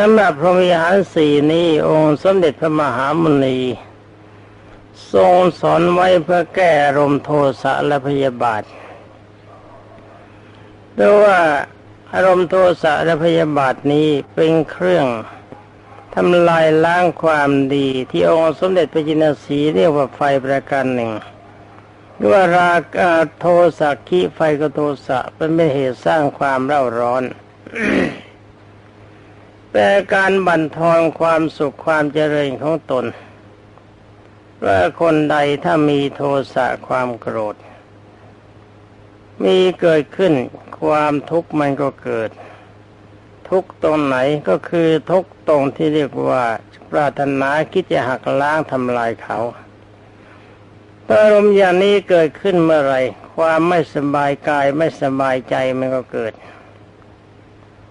สำหรับพรหมวิหารสี่นี้องค์สมเด็จพระมหามุนี ทรงสอนไว้เพื่อแก้อารมณ์โทสะและพยาบาทเพราะว่าอารมณ์โทสะและพยาบาทนี้เป็นเครื่องทำลายล้างความดีที่องค์สมเด็จพระจินสีเรียกว่าไฟประการหนึ่งด้วยราคะโทสะขีไฟก็โทสะเป็นเหตุสร้างความเร่าร้อน แต่การบั่นทอนความสุขความเจริญของตนว่าคนใดถ้ามีโทสะความโกรธ มีเกิดขึ้นความทุกข์มันก็เกิด ทุกตรงไหนก็คือทุกตรงที่เรียกว่าปรารถนาคิดจะหักล้างทำลายเขาอารมณ์อย่างนี้เกิดขึ้นเมื่อไรความไม่สบายกายไม่สบายใจมันก็เกิด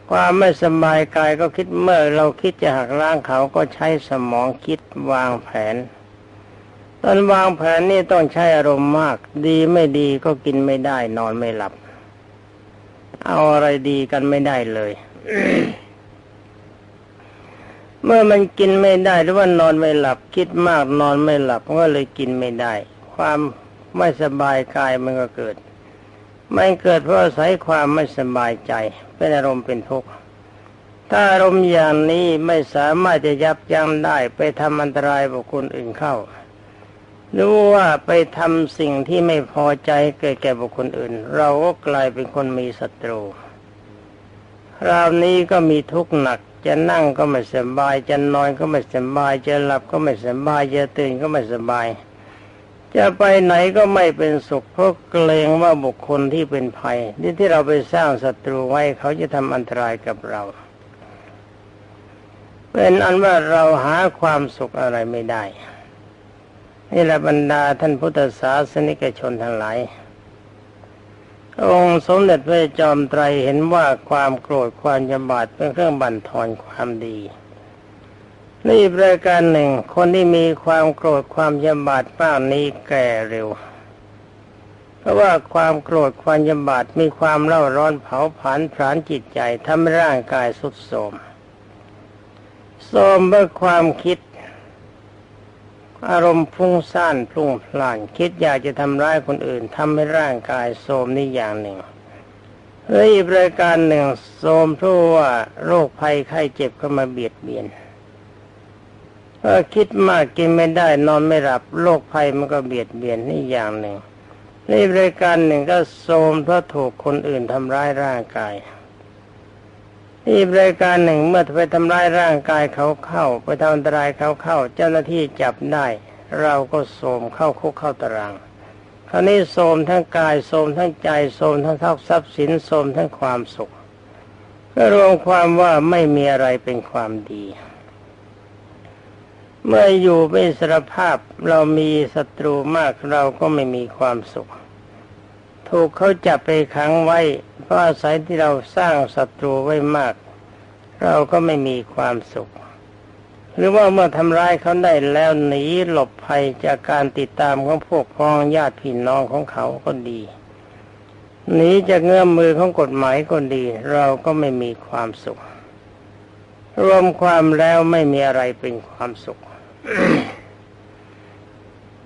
ความไม่สบายกายก็คิดเมื่อเราคิดจะหักล้างเขาก็ใช้สมองคิดวางแผนตอนวางแผนนี่ต้องใช้อารมณ์มาก ดีไม่ดีก็กินไม่ได้ นอนไม่หลับ เอาอะไรดีกันไม่ได้เลย เมื่อมันกินไม่ได้หรือว่านอนไม่หลับ คิดมากนอนไม่หลับก็เลยกินไม่ได้ ความไม่สบายกายมันก็เกิด ไม่เกิดเพราะอาศัยความไม่สบายใจ เป็นอารมณ์เป็นทุกข์ถ้าอารมณ์อย่างนี้ไม่สามารถจะยับยั้งได้ไปทำอันตรายบุคคลอื่นเข้าหรือว่าไปทำสิ่งที่ไม่พอใจเกิดแก่บุคคลอื่น เราก็กลายเป็นคนมีศัตรูคราวนี้ก็มีทุกข์หนัก จะนั่งก็ไม่สบาย จะนอนก็ไม่สบาย จะหลับก็ไม่สบาย จะตื่นก็ไม่สบาย จะไปไหนก็ไม่เป็นสุขเพราะเกรงว่าบุคคลที่เป็นภัยที่ที่เราไปสร้างศัตรูไว้เขาจะทำอันตรายกับเรา เป็นอันว่าเราหาความสุขอะไรไม่ได้นี่แหละบรรดาท่านพุทธศาสนิกชนทั้งหลายองค์สมเด็จพระจอมไตรเห็นว่าความโกรธความยำบาดเป็นเครื่องบั่นทอนความดี นี่ประการหนึ่ง คนที่มีความโกรธความยำบาดมานี้แก่เร็ว เพราะว่าความโกรธความยำบาดมีความเล่าร้อนเผาผลาญผลาญจิตใจทำให้ร่างกายสุดโทรมโทรมเมื่อความคิด อารมณ์พุ่งซ่านพุ่งพล่านคิดอยากจะทำร้ายคนอื่นทำให้ร่างกายโทรมนี่อย่างหนึ่งเฮ้ยประการหนึ่งโทรมเพราะว่าโรคภัยไข้เจ็บเข้ามาเบียดเบียน ก็คิดมากกินไม่ได้นอนไม่หลับโรคภัยมันก็เบียดเบียนนี่อย่างหนึ่งนี่บริการหนึ่งก็โทมเพราะถูกคนอื่นทำร้ายร่างกายนี่บริการหนึ่งเมื่อไปทำร้ายร่างกายเขาเข้า ไปทำอันตรายเขาเข้า เจ้าหน้าที่จับได้ เราก็โสมเข้าคุกเข้าตาราง คราวนี้โสมทั้งกายโสมทั้งใจโสมทั้งทรัพย์สินโสมทั้งความสุขก็รวมความว่าไม่มีอะไรเป็นความดี เมื่ออยู่เป็นสรภาพเรามีศัตรูมากเราก็ไม่มีความสุข ถูกเขาจับไปขังไว้ เพราะอาศัยที่เราสร้างศัตรูไว้มาก เราก็ไม่มีความสุข หรือว่าเมื่อทำร้ายเขาได้แล้วหนีหลบภัยจากการติดตามของพวกพ้องญาติพี่น้องของเขาก็ดีหนีจากเงื้อมมือของกฎหมายก็ดี เราก็ไม่มีความสุข รวมความแล้วไม่มีอะไรเป็นความสุข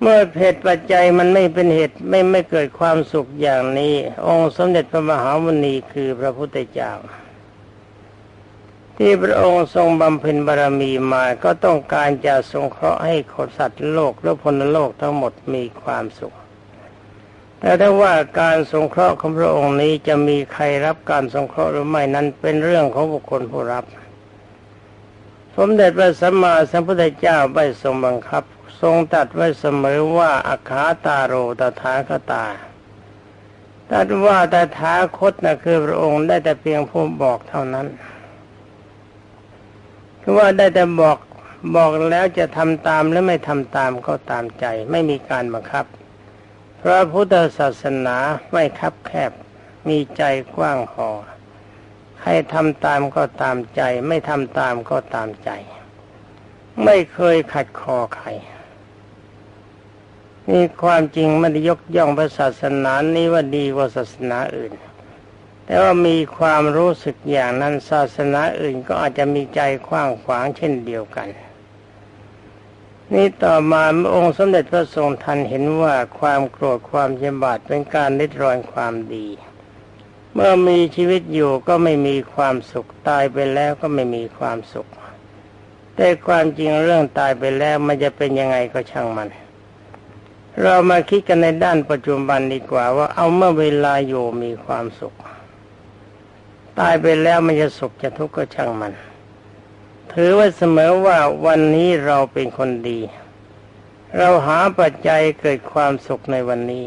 เมื่อเหตุปัจจัยมันไม่เป็นเหตุไม่ไม่เกิดความสุขอย่างนี้ องค์สมเด็จพระมหามุนีคือพระพุทธเจ้า ที่พระองค์ทรงบำเพ็ญบารมีมาก็ต้องการจะสงเคราะห์ให้คนสัตว์โลกและพลโลกทั้งหมดมีความสุข แต่ถ้าว่าการสงเคราะห์ของพระองค์นี้จะมีใครรับการสงเคราะห์หรือไม่นั้นเป็นเรื่องของบุคคลผู้รับ สมเด็จพระสัมมาสัมพุทธเจ้าไม่ทรงบังคับ ทรงตัดไว้เสมอว่าอาคาตาโรตถาคตาตัดว่าตถาคตนะคือพระองค์ได้แต่เพียงผู้บอกเท่านั้นคือว่าได้แต่บอกบอกแล้วจะทำตามหรือไม่ทำตามก็ตามใจ ไม่มีการบังคับ พระพุทธศาสนาไม่คับแคบมีใจกว้างพอ ให้ทำตามก็ตามใจ ไม่ทำตามก็ตามใจ ไม่เคยขัดคอใครนี่ความจริงไม่ได้ยกย่องพระศาสนานี้ว่าดีกว่าศาสนาอื่น แต่ว่ามีความรู้สึกอย่างนั้นศาสนาอื่นก็อาจจะมีใจกว้างขวางเช่นเดียวกัน นี่ต่อมาองค์สมเด็จพระทรงทันเห็นว่าความโกรธความเยบาดเป็นการนิดรอนความดี เมื่อมีชีวิตอยู่ก็ไม่มีความสุขตายไปแล้วก็ไม่มีความสุข แต่ความจริงเรื่องตายไปแล้วมันจะเป็นยังไงก็ช่างมัน เรามาคิดกันในด้านปัจจุบันดีกว่าว่าเอาเมื่อเวลาอยู่มีความสุข ตายไปแล้วมันจะสุขจะทุกข์ก็ช่างมัน ถือไว้เสมอว่าวันนี้เราเป็นคนดี เราหาปัจจัยเกิดความสุขในวันนี้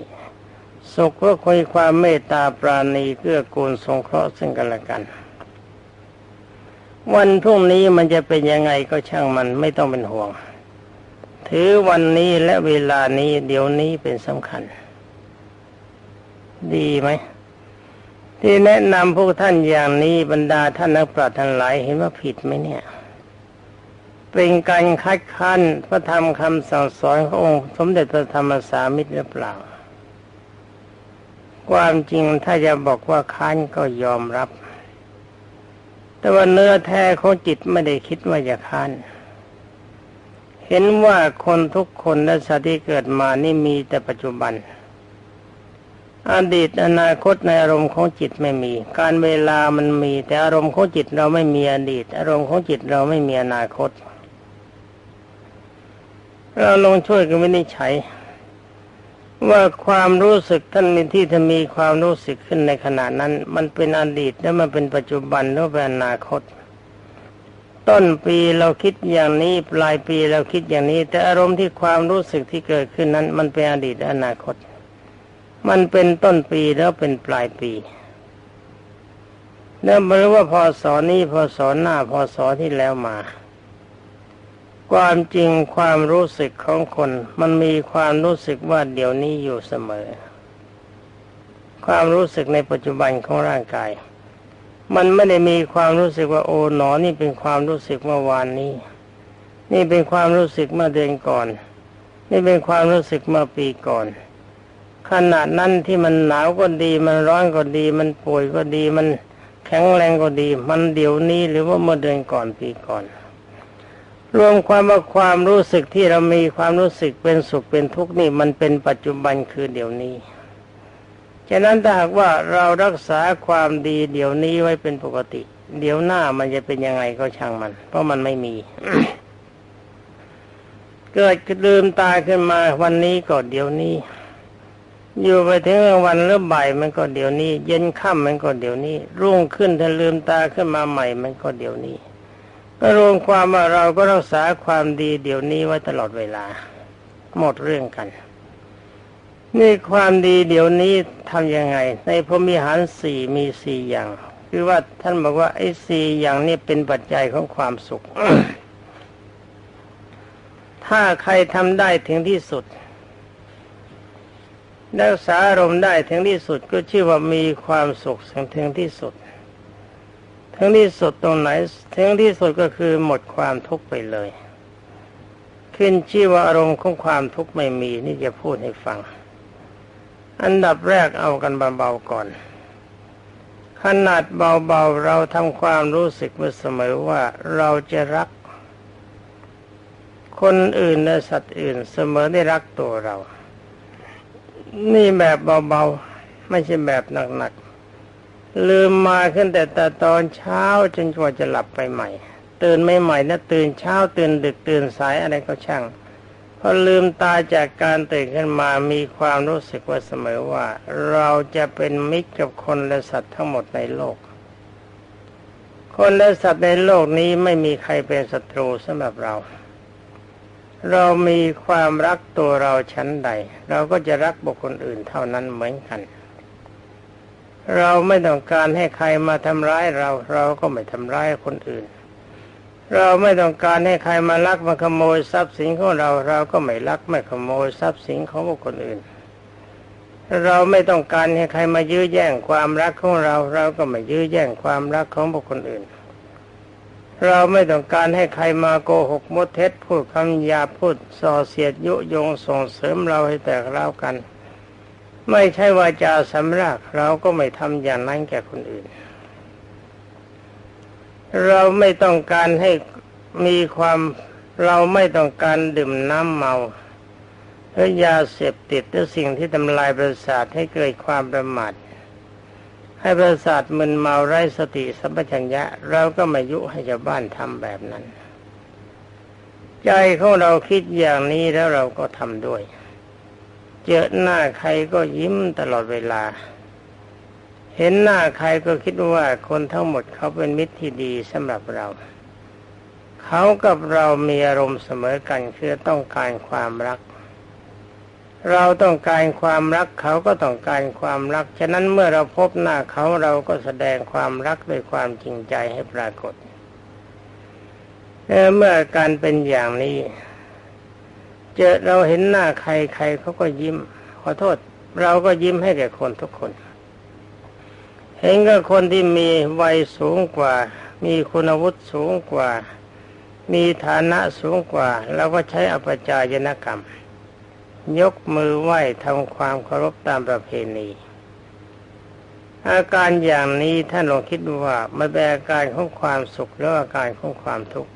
สุขก็คุยความเมตตาปราณีเกื้อกูลสงเคราะห์ซึ่งกันและกัน วันพรุ่งนี้มันจะเป็นยังไงก็ช่างมันไม่ต้องเป็นห่วง ถือวันนี้และเวลานี้เดี๋ยวนี้เป็นสำคัญ ดีไหมที่แนะนำพวกท่านอย่างนี้บรรดาท่านนักปราชญ์ทั้งหลายเห็นว่าผิดไหมเนี่ย เป็นการคัดค้านพระธรรมคำสั่งสอนขององค์ สมเด็จพระธรรมสามิตรหรือเปล่า ความจริงถ้าจะบอกว่าค้านก็ยอมรับ แต่ว่าเนื้อแท้ของจิตไม่ได้คิดว่าจะค้าน เห็นว่าคนทุกคนและสัตว์ที่เกิดมานี่มีแต่ปัจจุบัน อดีตอนาคตในอารมณ์ของจิตไม่มี การเวลามันมี แต่อารมณ์ของจิตเราไม่มีอดีต อารมณ์ของจิตเราไม่มีอนาคตเราลองช่วยกันวินิจฉัย ว่าความรู้สึกท่านมีที่จะมีความรู้สึกขึ้นในขณะนั้น มันเป็นอดีตแล้วมันเป็นปัจจุบันหรือเป็นอนาคต ต้นปีเราคิดอย่างนี้ปลายปีเราคิดอย่างนี้ แต่อารมณ์ที่ความรู้สึกที่เกิดขึ้นนั้น มันเป็นอดีตและอนาคต มันเป็นต้นปีแล้วเป็นปลายปีแล้วไม่รู้ว่าพอสอนนี้พอสอนหน้าพอสอนที่แล้วมา ความจริงความรู้สึกของคนมันมีความรู้สึกว่าเดี๋ยวนี้อยู่เสมอ ความรู้สึกในปัจจุบันของร่างกาย มันไม่ได้มีความรู้สึกว่าโอ้หนอนี่เป็นความรู้สึกเมื่อวานนี้ นี่เป็นความรู้สึกเมื่อเดือนก่อน นี่เป็นความรู้สึกเมื่อปีก่อนขณะนั้นที่มันหนาวก็ดี มันร้อนก็ดี มันป่วยก็ดี มันแข็งแรงก็ดี มันเดี๋ยวนี้หรือว่าเมื่อเดือนก่อนปีก่อน รวมความว่าความรู้สึกที่เรามีความรู้สึกเป็นสุขเป็นทุกข์นี่มันเป็นปัจจุบันคือเดี๋ยวนี้ฉะนั้นถ้าหากว่าเรารักษาความดีเดี๋ยวนี้ไว้เป็นปกติ เดี๋ยวหน้ามันจะเป็นยังไงก็ช่างมัน เพราะมันไม่มี เกิดลืมตาขึ้นมาวันนี้ก็เดี๋ยวนี้ อยู่ไปถึงวันหรือบ่ายมันก็เดี๋ยวนี้ เย็นค่ำมันก็เดี๋ยวนี้ รุ่งขึ้นถ้าลืมตาขึ้นมาใหม่มันก็เดี๋ยวนี้ ก็รวมความว่าเราก็รักษาความดีเดี๋ยวนี้ไว้ตลอดเวลา หมดเรื่องกัน นี่ความดีเดี๋ยวนี้ทำยังไง ในพรมีหารสี่มีสี่อย่าง คือว่าท่านบอกว่าไอ้สี่อย่างนี้เป็นปัจจัยของความสุข ถ้าใครทำได้ถึงที่สุดรักษาอารมณ์ได้ถึงที่สุดก็ชื่อว่ามีความสุขถึงที่สุด ถึงที่สุดตรงไหนถึงที่สุดก็คือหมดความทุกข์ไปเลย ขึ้นชื่อว่าอารมณ์ของความทุกข์ไม่มีนี่จะพูดให้ฟัง อันดับแรกเอากันเบาๆก่อน ขนาดเบาๆเราทำความรู้สึกมาเสมอว่าเราจะรัก คนอื่นและสัตว์อื่นเสมอได้รักตัวเรา นี่แบบเบาๆไม่ใช่แบบหนักๆ ลืมมาขึ้นแต่แต่ตอนเช้าจนกว่าจะหลับไปใหม่ ตื่นไม่ใหม่นะตื่นเช้าตื่นดึกตื่นสายอะไรก็ช่างพอลืมตาจากการตื่นขึ้นมามีความรู้สึกว่าเสมอว่า เราจะเป็นมิตรกับคนและสัตว์ทั้งหมดในโลก คนและสัตว์ในโลกนี้ไม่มีใครเป็นศัตรูสำหรับเรา เรามีความรักตัวเราชั้นใด เราก็จะรักบุคคลอื่นเท่านั้นเหมือนกัน เราไม่ต้องการให้ใครมาทำร้ายเรา เราก็ไม่ทำร้ายคนอื่น เราไม่ต้องการให้ใครมาลักมาขโมยทรัพย์สินของเรา เราก็ไม่ลักไม่ขโมยทรัพย์สินของบุคคลอื่น เราไม่ต้องการให้ใครมายื้อแย่งความรักของเรา เราก็ไม่ยื้อแย่งความรักของบุคคลอื่น เราไม่ต้องการให้ใครมาโกหกมดเท็จพูดคำหยาพูดส่อเสียดยุยงส่งเสริมเราให้แตกเล่ากัน ไม่ใช่วาจาสำรักเราก็ไม่ทำอย่างนั้นแก่คนอื่น เราไม่ต้องการให้มีความเราไม่ต้องการดื่มน้ำเมาหรือยาเสพติดหรือสิ่งที่ทำลายประสาทให้เกิดความประมาทให้ประสาทมึนเมาไร้สติสัมปชัญญะ เราก็ไม่ยุให้ชาวบ้านทำแบบนั้น ใจของเราคิดอย่างนี้แล้วเราก็ทำด้วย เจอหน้าใครก็ยิ้มตลอดเวลา เห็นหน้าใครก็คิดว่าคนทั้งหมดเขาเป็นมิตรที่ดีสำหรับเรา เขากับเรามีอารมณ์เสมอกันคือต้องการความรัก เราต้องการความรักเขาก็ต้องการความรัก ฉะนั้นเมื่อเราพบหน้าเขาเราก็แสดงความรักด้วยความจริงใจให้ปรากฏเมื่อการเป็นอย่างนี้ เจอเราเห็นหน้าใครใครเขาก็ยิ้ม ขอโทษ เราก็ยิ้มให้แก่คนทุกคน เห็นกับคนที่มีวัยสูงกว่า มีคุณวุฒิสูงกว่า มีฐานะสูงกว่าเราก็ใช้อปจายนกรรม ยกมือไหว้ทำความเคารพตามประเพณีอาการอย่างนี้ท่านลองคิดดูว่ามันเป็นอาการของความสุขหรืออาการของความทุกข์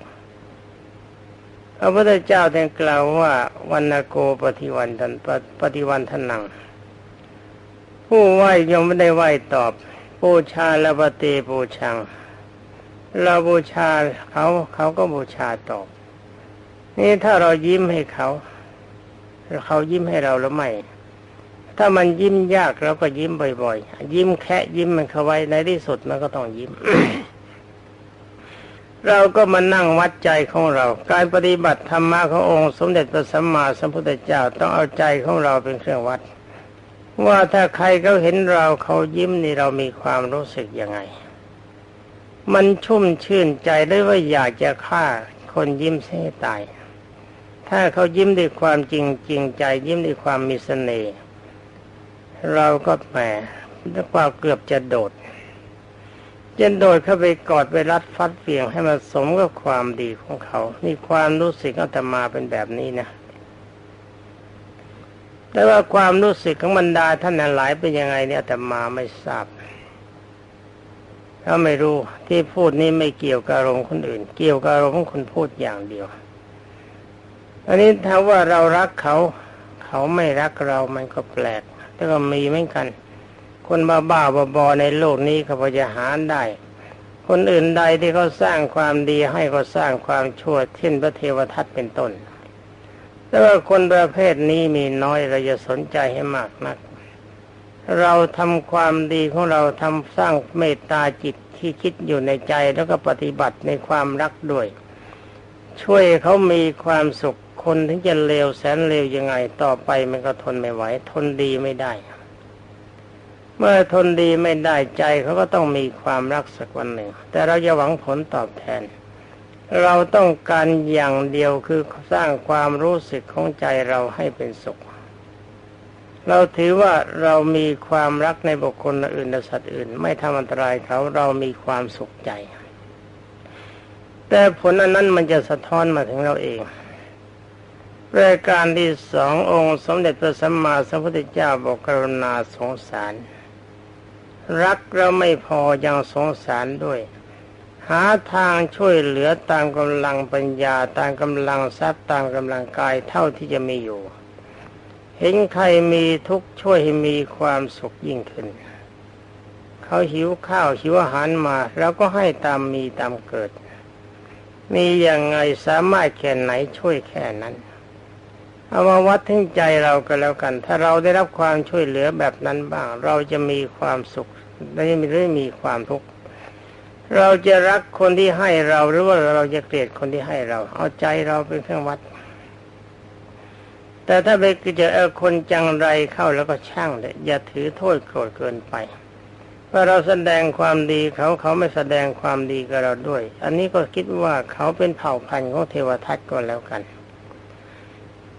พระพุทธเจ้าได้กล่าวว่าวันโกปฏิวันทันปฏิวันทนัง ผู้ไหว้ยังไม่ได้ไหว้ตอบบูชาละปฏิบูชัง เราบูชาเขาเขาก็บูชาตอบ นี่ถ้าเรายิ้มให้เขาเขายิ้มให้เราหรือไม่ถ้ามันยิ้มยากเราก็ยิ้มบ่อยๆ ยิ้มแค่ยิ้มมันเข้าไว้ในที่สุดมันก็ต้องยิ้ม เราก็มานั่งวัดใจของเรา การปฏิบัติธรรมะขององค์สมเด็จพระสัมมาสัมพุทธเจ้าต้องเอาใจของเราเป็นเครื่องวัด ว่าถ้าใครเขาเห็นเราเขายิ้มนี่เรามีความรู้สึกยังไง มันชุ่มชื่นใจได้ว่าอยากจะฆ่าคนยิ้มให้ตายถ้าเขายิ้มด้วยความจริงจริงใจ ยิ้มด้วยความมีเสน่ห์เราก็แหมด้วยความเกือบจะโดด จะโดดเข้าไปกอดไปรัดฟัดเฟียงให้มันสมกับความดีของเขานี่ความรู้สึกอาตมาเป็นแบบนี้นะ แต่ว่าความรู้สึกของบรรดาท่านหลายเป็นยังไงเนี่ยอาตมาไม่ทราบถ้าไม่รู้ที่พูดนี้ไม่เกี่ยวกับอารมณ์คนอื่น เกี่ยวกับอารมณ์ของคนพูดอย่างเดียว อันนี้ถ้าว่าเรารักเขา เขาไม่รักเรามันก็แปลกแต่ก็มีเหมือนกัน คนบ้าบ้าบอในโลกนี้เขาพอจะหาได้ คนอื่นใดที่เขาสร้างความดีให้ก็สร้างความชั่วเช่นพระเทวทัตเป็นต้น แต่ว่าคนประเภทนี้มีน้อยเราจะสนใจให้มากนัก เราทำความดีของเราทำสร้างเมตตาจิตที่คิดอยู่ในใจแล้วก็ปฏิบัติในความรักด้วย ช่วยเขามีความสุขคนถึงจะเลวแสนเลวยังไงต่อไปมันก็ทนไม่ไหว ทนดีไม่ได้ เมื่อทนดีไม่ได้ใจเขาก็ต้องมีความรักสักวันหนึ่ง แต่เราจะหวังผลตอบแทน เราต้องการอย่างเดียวคือสร้างความรู้สึกของใจเราให้เป็นสุข เราถือว่าเรามีความรักในบุคคลอื่นสัตว์อื่น ไม่ทำอันตรายเขาเรามีความสุขใจ แต่ผลอันนั้นมันจะสะท้อนมาถึงเราเองรายการที่สององค์สมเด็จพระสัมมาสัมพุทธเจ้าบอกกรุณาสงสาร รักเราไม่พอยังสงสารด้วย หาทางช่วยเหลือตามกำลังปัญญาตามกำลังทรัพย์ตามกำลังกายเท่าที่จะมีอยู่ เห็นใครมีทุกข์ช่วยให้มีความสุขยิ่งขึ้น เขาหิวข้าวหิวอาหารมาเราก็ให้ตามมีตามเกิด มีอย่างไงสามารถแค่ไหนช่วยแค่นั้นเอามาวัดถึงใจเราก็แล้วกัน ถ้าเราได้รับความช่วยเหลือแบบนั้นบ้าง เราจะมีความสุข และไม่ได้มีความทุกข์เราจะรักคนที่ให้เราหรือว่าเราจะเกลียดคนที่ให้เรา เอาใจเราเป็นเครื่องวัด แต่ถ้าไปเจอคนจังไรเข้าแล้วก็ช่างเลยอย่าถือโทษโกรธเกินไปเพราะเราแสดงความดีเขาเขาไม่แสดงความดีกับเราด้วย อันนี้ก็คิดว่าเขาเป็นเผ่าพันธุ์ของเทวทัตก็แล้วกัน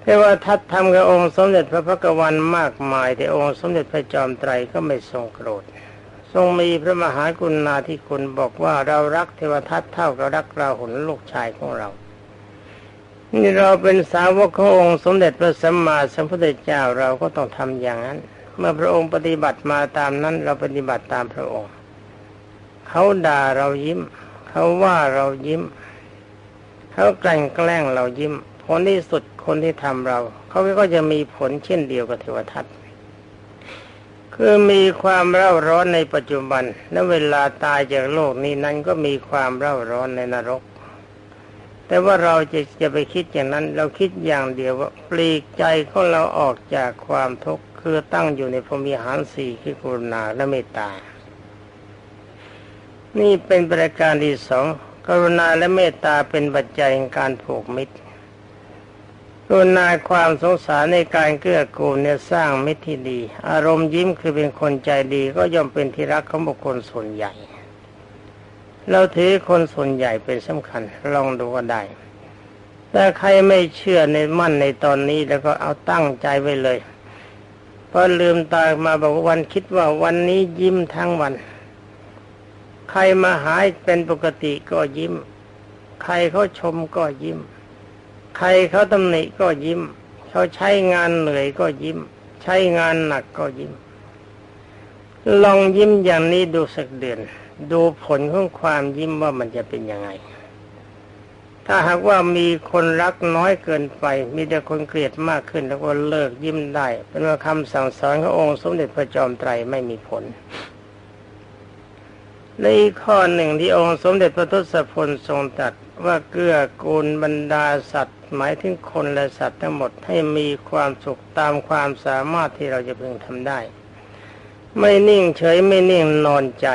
แต่ว่าทัดทำกับองค์สมเด็จพระพักวันมากมาย แต่องค์สมเด็จพระจอมไตรก็ไม่ทรงโกรธ ทรงมีพระมหากรุณาธิคุณบอกว่าเรารักเทวทัตเท่ากับรักเราหุนลูกชายของเรา นี่เราเป็นสาวกขององค์สมเด็จพระสัมมาสัมพุทธเจ้าเราก็ต้องทำอย่างนั้น เมื่อพระองค์ปฏิบัติมาตามนั้น เราปฏิบัติตามพระองค์เขาด่าเรายิ้ม เขาว่าเรายิ้ม เขาแกล้งแกล้งเรายิ้มผลที่สุดคนที่ทำเรา เขาก็จะมีผลเช่นเดียวกับเทวทัต คือมีความเร่าร้อนในปัจจุบัน และเวลาตายจากโลกนี้นั้นก็มีความเร่าร้อนในนรก แต่ว่าเราจะจะไปคิดอย่างนั้น เราคิดอย่างเดียวว่าปลีกใจของเราออกจากความทุกข์คือตั้งอยู่ในพรมีหารสี่คือกรุณาและเมตตา นี่เป็นประการที่สองกรุณาและเมตตาเป็นปัจจัยในการผูกมิตร รุณาความสงสารในการเกื้อกูลเนี่ยสร้างไมิตรที่ดี อารมณ์ยิ้มคือเป็นคนใจดีก็ย่อมเป็นที่รักของบุคคลส่วนใหญ่ เราถือคนส่วนใหญ่เป็นสำคัญ ลองดูก็ได้ แต่ใครไม่เชื่อในมั่นในตอนนี้แล้วก็เอาตั้งใจไว้เลยพอลืมตามาบอกวันคิดว่าวันนี้ยิ้มทั้งวัน ใครมาหายเป็นปกติก็ยิ้ม ใครเขาชมก็ยิ้ม ใครเขาตำหนิก็ยิ้ม เขาใช้งานเหนื่อยก็ยิ้ม ใช้งานหนักก็ยิ้ม ลองยิ้มอย่างนี้ดูสักเดือน ดูผลของความยิ้มว่ามันจะเป็นยังไง ถ้าหากว่ามีคนรักน้อยเกินไป มีแต่คนเกลียดมากขึ้นแล้วก็เลิกยิ้มได้ เป็นว่าคำสั่งสอนขององค์สมเด็จพระจอมไตรไม่มีผล และอีกข้อหนึ่งที่องค์สมเด็จพระทศพลทรงตรัสว่าเกื้อกูลบรรดาสัตว์ หมายถึงคนและสัตว์ทั้งหมดให้มีความสุขตามความสามารถที่เราจะพึงทำได้ ไม่นิ่งเฉยไม่นิ่งนอนใจ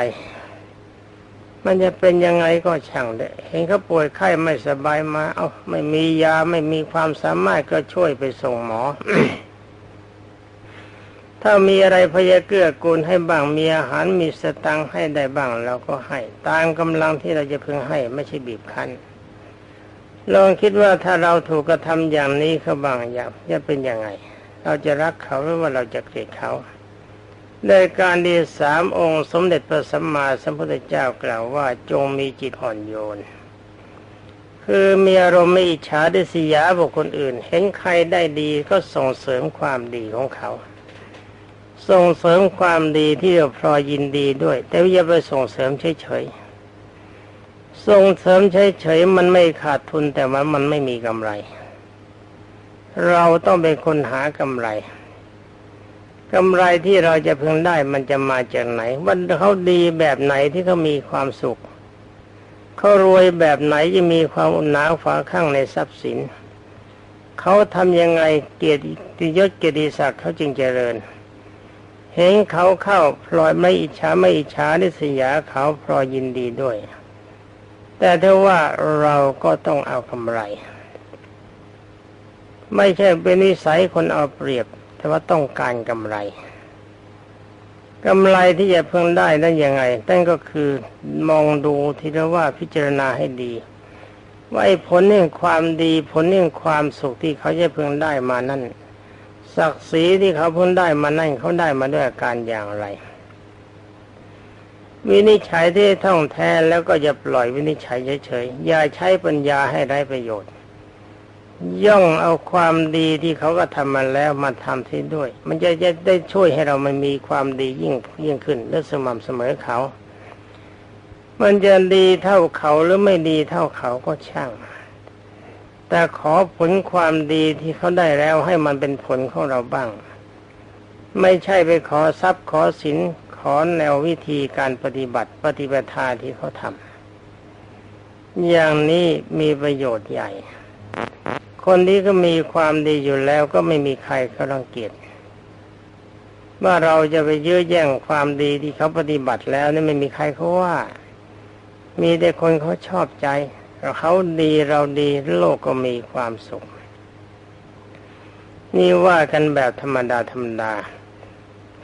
มันจะเป็นยังไงก็ช่างเด้เห็นเขาป่วยไข้ไม่สบายมา เอ้าไม่มียาไม่มีความสามารถก็ช่วยไปส่งหมอ ถ้ามีอะไรพยาเกื้อกูลให้บ้างมีอาหารมีสตังค์ให้ได้บ้างเราก็ให้ ตามกำลังที่เราจะพึงให้ไม่ใช่บีบคั้นลองคิดว่าถ้าเราถูกกระทำอย่างนี้เขาบางอย่างจะเป็นยังไง เราจะรักเขาหรือว่าเราจะเกลียดเขาในการที่สามองค์สมเด็จพระสัมมาสัมพุทธเจ้ากล่าวว่าจงมีจิตอ่อนโยน คือมีอารมณ์ไม่อิจฉาดิสยาบุคคลอื่น เห็นใครได้ดีก็ส่งเสริมความดีของเขา ส่งเสริมความดีที่เราพลอยยินดีด้วย แต่อย่าไปส่งเสริมเฉยๆส่งเสริมเฉยๆมันไม่ขาดทุนแต่ว่ามันไม่มีกำไร เราต้องเป็นคนหากำไรกำไรที่เราจะพึงได้มันจะมาจากไหนวันเขาดีแบบไหนที่เขามีความสุขเขารวยแบบไหนจะมีความอุ่นหนาฝาข้างในทรัพย์สินเขาทำยังไงเกียรติยศเกียรติศักดิ์เขาจึงเจริญ เห็นเขาเข้าพลอยไม่อิจฉาไม่อิจฉานิสยาเขาพลอยยินดีด้วย แต่ถ้าว่าเราก็ต้องเอากำไร ไม่ใช่เป็นนิสัยคนเอาเปรียบ แต่ว่าต้องการกำไรกำไรที่จะเพิ่งได้นั้นยังไงนั่นก็คือมองดูทีละว่าพิจารณาให้ดี ว่าไอ้ผลแห่งความดีผลแห่งความสุขที่เขาจะเพิ่งได้มานั่น ศักดิ์ศรีที่เขาพิ่งได้มานั่นเขาได้มาด้วยอาการอย่างไร วินิจฉัยที่ท่องแท้แล้วก็จะปล่อยวินิจฉัยเฉยๆอย่าใช้ปัญญาให้ได้ประโยชน์ ย่องเอาความดีที่เขาก็ทำมาแล้วมาทำที่ด้วย มันจะจะได้ช่วยให้เรามันมีความดียิ่งยิ่งขึ้นและสม่ำเสมอเขา มันจะดีเท่าเขาหรือไม่ดีเท่าเขาก็ช่าง แต่ขอผลความดีที่เขาได้แล้วให้มันเป็นผลของเราบ้าง ไม่ใช่ไปขอทรัพย์ขอสินขอแนววิธีการปฏิบัติปฏิบัติที่เขาทำอย่างนี้มีประโยชน์ใหญ่ คนที่ก็มีความดีอยู่แล้วก็ไม่มีใครเขารังเกียจว่าเราจะไปยื้อแย่งความดีที่เขาปฏิบัติแล้วนี่ไม่มีใครเขาว่า มีแต่คนเขาชอบใจ เขาดีเราดีโลกก็มีความสุข นี่ว่ากันแบบธรรมดาธรรมดา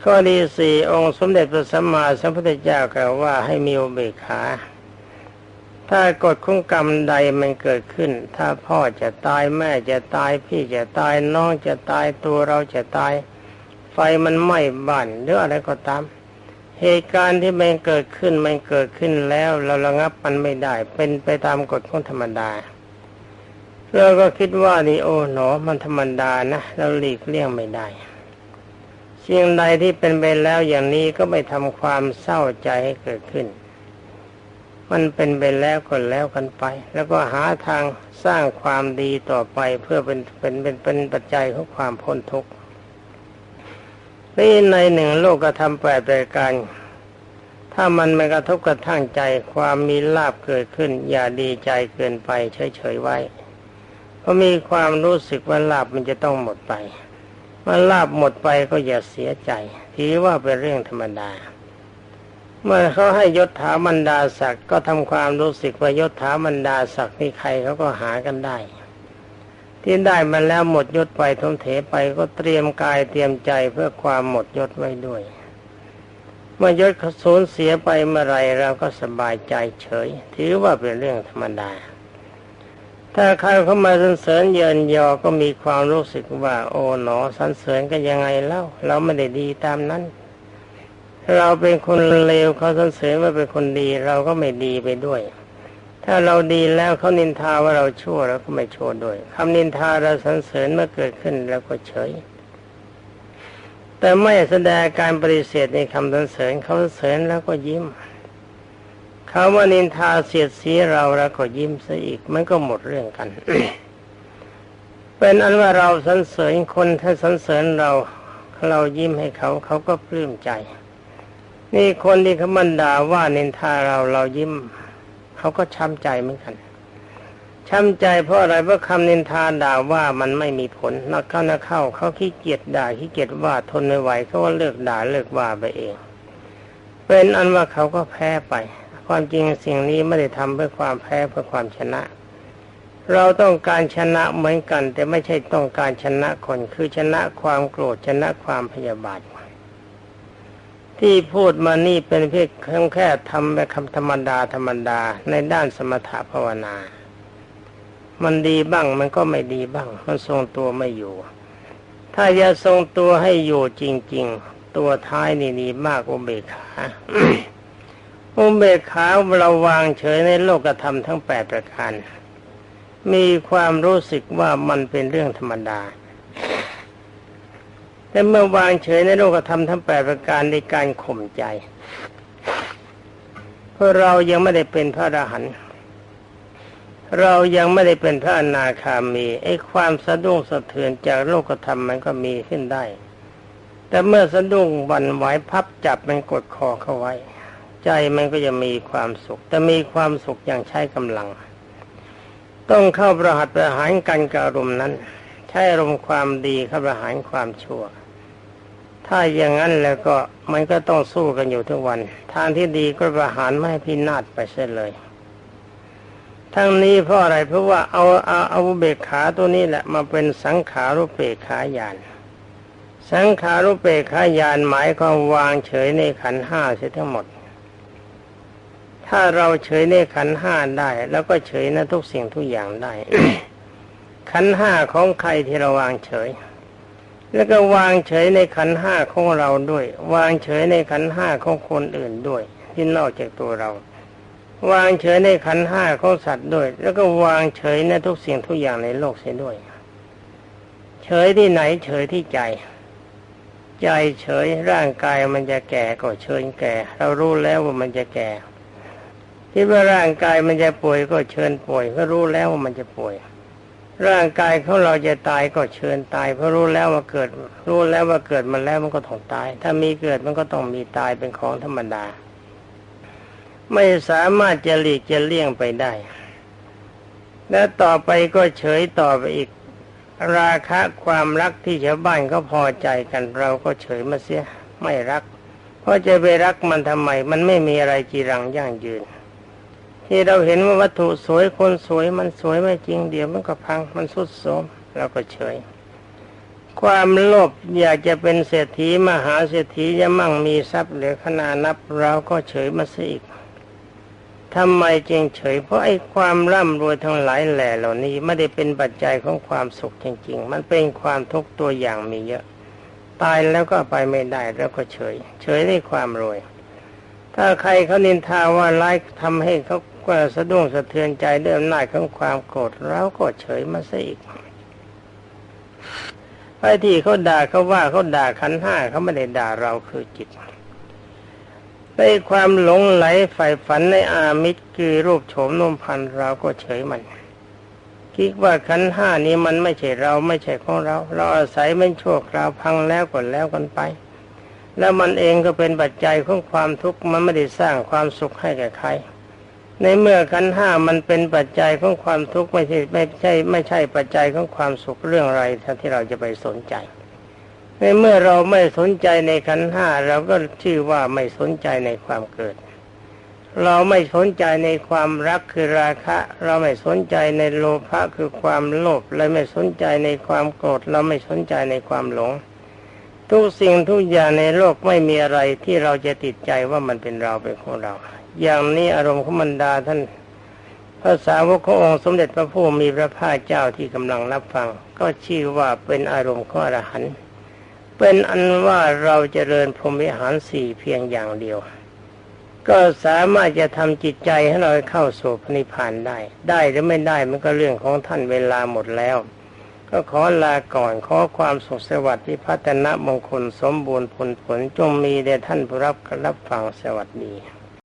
ข้อดีสี่องค์สมเด็จพระสัมมาสัมพุทธเจ้ากล่าวว่าให้มีอุเบกขา ถ้ากฎของกรรมใดมันเกิดขึ้น ถ้าพ่อจะตายแม่จะตายพี่จะตายน้องจะตายตัวเราจะตาย ไฟมันไหม้บ้านหรืออะไรก็ตาม เหตุการณ์ที่มันเกิดขึ้นมันเกิดขึ้นแล้ว เราระงับมันไม่ได้ เป็นไปตามกฎของธรรมดาเราก็คิดว่านี่โอ้หนอมันธรรมดานะเราหลีกเลี่ยงไม่ได้ชีสิ่งใดที่เป็นไปแล้วอย่างนี้ก็ไม่ทำความเศร้าใจให้เกิดขึ้น มันเป็นไปแล้วก็แล้วกันไป แล้วก็หาทางสร้างความดีต่อไปเพื่อเป็นเป็นเป็นเป็นปัจจัยของความพ้นทุกข์ นี่ในหนึ่งโลกกระทำแปดรายการ ถ้ามันไม่กระทบกระทั่งใจความมีลาบเกิดขึ้น อย่าดีใจเกินไปเฉยๆไว้ เพราะมีความรู้สึกว่าลาบมันจะต้องหมดไปเมื่อลาบหมดไปก็อย่าเสียใจถือว่าเป็นเรื่องธรรมดา เมื่อเขาให้ยศถาบรรดาศักดิ์ก็ทำความรู้สึกว่ายศถาบรรดาศักดิ์นี่ใครเขาก็หากันได้ ที่ได้มาแล้วหมดยศไปทมเถไปก็เตรียมกายเตรียมใจเพื่อความหมดยศไว้ด้วย เมื่อยศสูญเสียไปเมื่อไรเราก็สบายใจเฉย ถือว่าเป็นเรื่องธรรมดา ถ้าใครเข้ามาสรรเสริญเยินยอก็มีความรู้สึกว่า โอ๋หนอสรรเสริญก็ยังไงเล่า เราไม่ได้ดีตามนั้น เราเป็นคนเลวเขาสรรเสริญว่าเป็นคนดี เราก็ไม่ดีไปด้วย ถ้าเราดีแล้วเขานินทาว่าเราชั่วเราก็ไม่ชั่วด้วยคำนินทาเราสรรเสริญเมื่อเกิดขึ้นแล้วก็เฉย แต่ไม่แสดงการปฏิเสธในคำสรรเสริญเขาสรรเสริญแล้วก็ยิ้มเขาว่านินทาเสียดสีเราแล้วก็ยิ้มซะอีกมันก็หมดเรื่องกัน เป็นอันว่าเราสรรเสริญคนถ้าสรรเสริญเราเรายิ้มให้เขาเขาก็ปลื้มใจ นี่คนที่เขามันด่าว่านินทาเราเรายิ้ม เขาก็ช้ำใจเหมือนกันช้ำใจเพราะอะไรเพราะคำนินทาด่าว่ามันไม่มีผลนักเข้านักเข้าเขาขี้เกียจด่าขี้เกียจว่าทนไม่ไหวเขาว่าเลิกด่าเลิกว่าไปเอง เป็นอันว่าเขาก็แพ้ไป ความจริงสิ่งนี้ไม่ได้ทำเพื่อความแพ้เพื่อความชนะ เราต้องการชนะเหมือนกัน แต่ไม่ใช่ต้องการชนะคนคือชนะความโกรธชนะความพยาบาท ที่พูดมานี่เป็นเพียงแค่ทำแบบคำธรรมดาธรรมดาในด้านสมถะภาวนา มันดีบ้างมันก็ไม่ดีบ้าง มันทรงตัวไม่อยู่ ถ้าจะทรงตัวให้อยู่จริง ๆ ตัวท้ายนี่ดีมากกว่าเบกขาอุเบกขาเราวางเฉยในโลกธรรมทั้งแปดประการ มีความรู้สึกว่ามันเป็นเรื่องธรรมดา แต่เมื่อวางเฉยในโลกธรรมทั้งแปดประการในการข่มใจ เพราะเรายังไม่ได้เป็นพระอรหันต์เรายังไม่ได้เป็นพระอนาคามีไอ้ความสะดุ้งสะเทือนจากโลกธรรมมันก็มีขึ้นได้ แต่เมื่อสะดุ้งบันไหวพับจับมันกดคอเข้าไว้ ใจมันก็จะมีความสุข แต่มีความสุขอย่างใช้กำลัง ต้องเข้าประหัตประหารกันกับอารมณ์นั้น ใช้อารมณ์ความดีเข้าประหารความชั่ว ถ้าอย่างนั้นแล้วก็มันก็ต้องสู้กันอยู่ทุกวัน ทางที่ดีก็ประหารไม่ให้พินาศไปเสียเลย ทั้งนี้เพราะอะไรเพราะว่าเอาเอาเอาเบกขาตัวนี้แหละมาเป็นสังขารุเปกขายาน สังขารุเปกขายานหมายความวางเฉยในขันห้าเสียทั้งหมด ถ้าเราเฉยในขันห้าได้ แล้วก็เฉยในทุกสิ่งทุกอย่างได้ ขันห้าของใครที่เราวางเฉย แล้วก็วางเฉยในขันห้าของเราด้วย วางเฉยในขันห้าของคนอื่นด้วย ที่นอกจากตัวเรา วางเฉยในขันห้าของสัตว์ด้วย แล้วก็วางเฉยในทุกสิ่งทุกอย่างในโลกเสียด้วย เฉยที่ไหนเฉยที่ใจ ใจเฉยร่างกายมันจะแก่ก็เฉยแก่ เรารู้แล้วว่ามันจะแก่คิดว่าร่างกายมันจะป่วยก็เชิญป่วยเพราะรู้แล้วว่ามันจะป่วย ร่างกายของเราจะตายก็เชิญตาย เพราะรู้แล้วว่าเกิด รู้แล้วว่าเกิดมาแล้วมันก็ต้องตาย ถ้ามีเกิดมันก็ต้องมีตายเป็นของธรรมดา ไม่สามารถจะหลีกจะเลี่ยงไปได้ และต่อไปก็เฉยต่อไปอีก ราคะความรักที่ชาวบ้านก็พอใจกันเราก็เฉยมาเสียไม่รัก เพราะจะไปรักมันทำไม มันไม่มีอะไรจีรังยั่งยืน ที่เราเห็นว่าวัตถุสวยคนสวยมันสวยไม่จริงเดี๋ยวมันก็พังมันสุดโทรมเราก็เฉย ความโลภอยากจะเป็นเศรษฐีมหาเศรษฐีจะมั่งมีทรัพย์เหลือขนานับเราก็เฉยมาสิอีกทำไมจึงเฉย เพราะไอ้ความร่ำรวยทั้งหลายแหล่เหล่านี้ไม่ได้เป็นปัจจัยของความสุขจริง ๆ มันเป็นความทุกข์ตัวอย่างมีเยอะ ตายแล้วก็ไปไม่ได้แล้วก็เฉย เฉยในความรวย ถ้าใครเขานินทาว่าไล่ทำให้เขา ก็สะดุ้งสะเทือนใจด้วยอำนาจของความโกรธเราก็เฉยมาซะอีกไอ้ที่เขาด่าเขาว่าเขาด่าขันห้าเขาไม่ได้ด่าเราคือจิตในความหลงไหลใฝ่ฝันในอามิตรคือรูปโฉมนมพันเราก็เฉยมันคิดว่าขันห้านี้มันไม่ใช่เราไม่ใช่ของเรา เราอาศัยมันชั่วคราวพังแล้วก็แล้วกันไป แล้วมันเองก็เป็นปัจจัยของความทุกข์มันไม่ได้สร้างความสุขให้แก่ใคร ในเมื่อขันห้ามันเป็นปัจจัยของความทุกข์ไม่ใช่ไม่ใช่ ไม่ใช่ปัจจัยของความสุขเรื่องอะไรที่เราจะไปสนใจ ในเมื่อเราไม่สนใจในขันห้าเราก็ชื่อว่าไม่สนใจในความเกิด เราไม่สนใจในความรักคือราคะ เราไม่สนใจในโลภะคือความโลภและไม่สนใจในความโกรธเราไม่สนใจในความหลง ทุกสิ่งทุกอย่างในโลกไม่มีอะไรที่เราจะติดใจว่ามันเป็นเราเป็นของเรา อย่างนี้อารมณ์ของมันดาท่านภาษาวกขององค์สมเด็จพระผู้มีพระภาคเจ้าที่กำลังรับฟัง ก็ชื่อว่าเป็นอารมณ์ของอรหันต์เป็นอันว่าเราจเจริญพรหมวิหารสี่เพียงอย่างเดียว ก็สามารถจะทำจิตใจให้เราเข้าสู่พระนิพพานได้ ได้หรือไม่ได้มันก็เรื่องของท่านเวลาหมดแล้ว ก็ขอลาก่อนขอความสุขสวัสดิ์ที่พัฒนมงคลสมบูรณ์ผลผลจงมีแด่ท่านผู้รับรับฟังสวัสดี